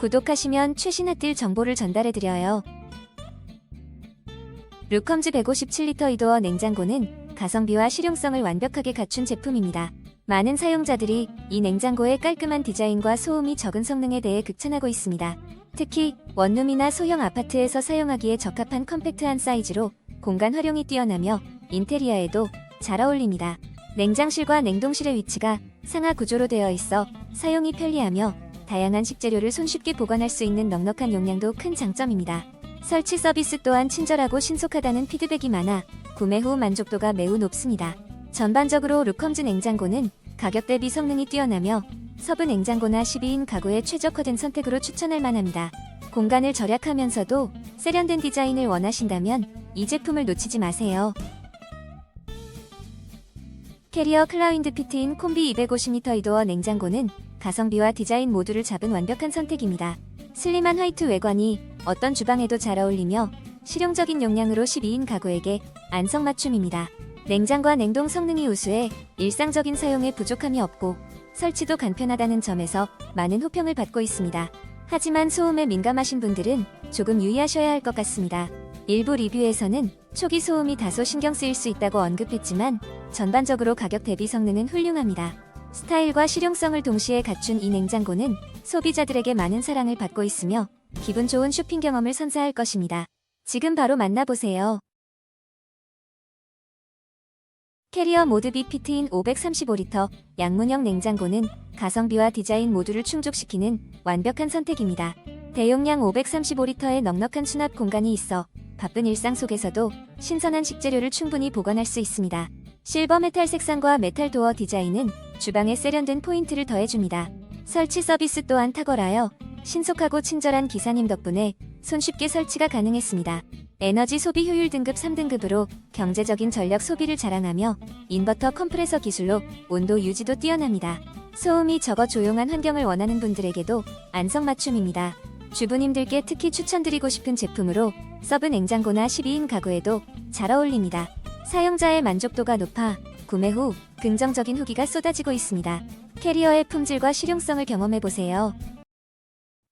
구독하시면 최신 핫딜 정보를 전달해드려요. 루컴즈 157리터 이도어 냉장고는 가성비와 실용성을 완벽하게 갖춘 제품입니다. 많은 사용자들이 이 냉장고의 깔끔한 디자인과 소음이 적은 성능에 대해 극찬하고 있습니다. 특히 원룸이나 소형 아파트에서 사용하기에 적합한 컴팩트한 사이즈로 공간 활용이 뛰어나며 인테리어에도 잘 어울립니다. 냉장실과 냉동실의 위치가 상하 구조로 되어 있어 사용이 편리하며 다양한 식재료를 손쉽게 보관할 수 있는 넉넉한 용량도 큰 장점입니다. 설치 서비스 또한 친절하고 신속하다는 피드백이 많아 구매 후 만족도가 매우 높습니다. 전반적으로 루컴즈 냉장고는 가격 대비 성능이 뛰어나며 서브 냉장고나 12인 가구에 최적화된 선택으로 추천할 만합니다. 공간을 절약하면서도 세련된 디자인을 원하신다면 이 제품을 놓치지 마세요. 캐리어 클라윈드 피트인 콤비 250m 이도어 냉장고는 가성비와 디자인 모두를 잡은 완벽한 선택입니다. 슬림한 화이트 외관이 어떤 주방에도 잘 어울리며 실용적인 용량으로 12인 가구에게 안성맞춤입니다. 냉장과 냉동 성능이 우수해 일상적인 사용에 부족함이 없고 설치도 간편하다는 점에서 많은 호평을 받고 있습니다. 하지만 소음에 민감하신 분들은 조금 유의하셔야 할 것 같습니다. 일부 리뷰에서는 초기 소음이 다소 신경 쓰일 수 있다고 언급했지만 전반적으로 가격 대비 성능은 훌륭합니다. 스타일과 실용성을 동시에 갖춘 이 냉장고는 소비자들에게 많은 사랑을 받고 있으며 기분 좋은 쇼핑 경험을 선사할 것입니다. 지금 바로 만나보세요. 캐리어 모드비 피트인 535리터 양문형 냉장고는 가성비와 디자인 모두를 충족시키는 완벽한 선택입니다. 대용량 535리터의 넉넉한 수납 공간이 있어 바쁜 일상 속에서도 신선한 식재료를 충분히 보관할 수 있습니다. 실버 메탈 색상과 메탈 도어 디자인은 주방에 세련된 포인트를 더해줍니다. 설치 서비스 또한 탁월하여 신속하고 친절한 기사님 덕분에 손쉽게 설치가 가능했습니다. 에너지 소비 효율 등급 3등급으로 경제적인 전력 소비를 자랑하며 인버터 컴프레서 기술로 온도 유지도 뛰어납니다. 소음이 적어 조용한 환경을 원하는 분들에게도 안성맞춤입니다. 주부님들께 특히 추천드리고 싶은 제품으로 서브 냉장고나 12인 가구에도 잘 어울립니다. 사용자의 만족도가 높아 구매 후 긍정적인 후기가 쏟아지고 있습니다. 캐리어의 품질과 실용성을 경험해보세요.